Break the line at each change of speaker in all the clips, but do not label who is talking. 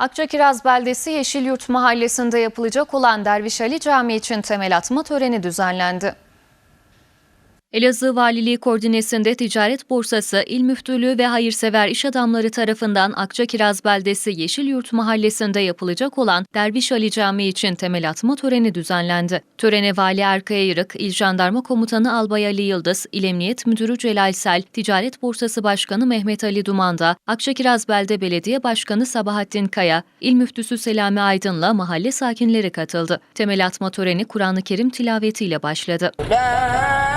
Akçakiraz Beldesi Yeşilyurt Mahallesi'nde yapılacak olan Derviş Ali Camii için temel atma töreni düzenlendi. Elazığ Valiliği koordinesinde Ticaret Borsası, İl Müftülüğü ve hayırsever iş adamları tarafından Akçakiraz Beldesi Yeşilyurt Mahallesi'nde yapılacak olan Derviş Ali Camii için temel atma töreni düzenlendi. Törene Vali Erkaya Yırık, İl Jandarma Komutanı Albay Ali Yıldız, İl Emniyet Müdürü Celal Sel, Ticaret Borsası Başkanı Mehmet Ali Dumanda, Akçakiraz Belde Belediye Başkanı Sabahattin Kaya, İl Müftüsü Selami Aydın'la mahalle sakinleri katıldı. Temel atma töreni Kur'an-ı Kerim tilavetiyle başladı.
Ben...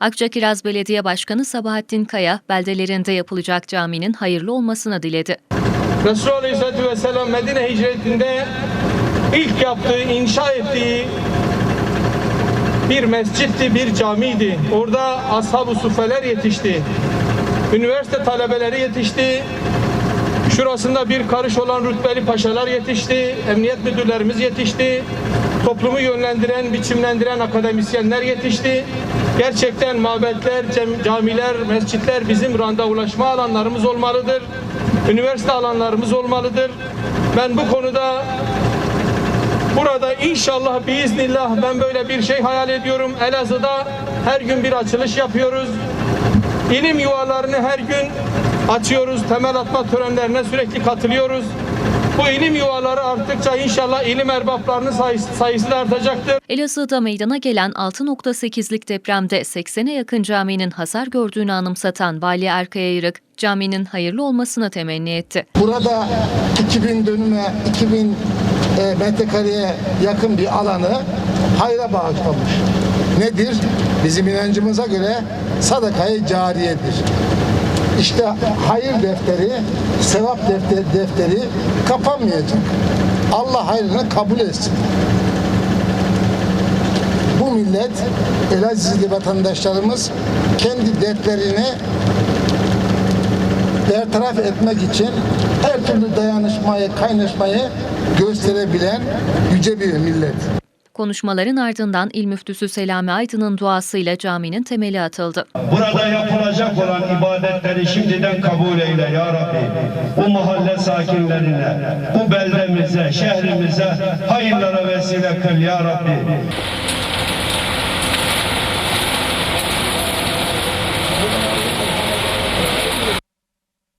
Akçakiraz Belediye Başkanı Sabahattin Kaya, beldelerinde yapılacak caminin hayırlı olmasını diledi.
Resulullah Aleyhisselatü Vesselam Medine hicretinde ilk yaptığı, inşa ettiği bir mescitti, bir camiydi. Orada ashab-ı suffeler yetişti. Üniversite talebeleri yetişti. Şurasında bir karış olan rütbeli paşalar yetişti. Emniyet müdürlerimiz yetişti. Toplumu yönlendiren, biçimlendiren akademisyenler yetişti. Gerçekten mabetler, camiler, mescitler bizim randevulaşma alanlarımız olmalıdır. Üniversite alanlarımız olmalıdır. Ben bu konuda Burada inşallah biiznillah ben böyle bir şey hayal ediyorum. Elazığ'da her gün bir açılış yapıyoruz. İlim yuvalarını her gün açıyoruz. Temel atma törenlerine sürekli katılıyoruz. Bu ilim yuvaları arttıkça inşallah ilim erbaplarının sayısı, sayısı da artacaktır.
Elazığ'da meydana gelen 6.8'lik depremde 80'e yakın caminin hasar gördüğünü anımsatan Vali Erkaya Yırık, caminin hayırlı olmasını temenni etti.
Burada 2000 dönüme, 2000 e, metrekareye yakın bir alanı hayra bağışlamış. Nedir? Bizim inancımıza göre sadakayı cariyedir. İşte hayır defteri, sevap defteri, defteri kapanmayacak. Allah hayrını kabul etsin. Bu millet, Elazizli vatandaşlarımız kendi dertlerini bertaraf etmek için her türlü dayanışmayı, kaynaşmayı gösterebilen yüce bir millet.
Konuşmaların ardından İl Müftüsü Selami Aydın'ın duasıyla caminin temeli atıldı.
Burada yapılacak olan ibadetleri şimdiden kabul eyle ya Rabbi. Bu mahalle sakinlerine, bu beldemize, şehrimize hayırlara vesile kıl ya Rabbi.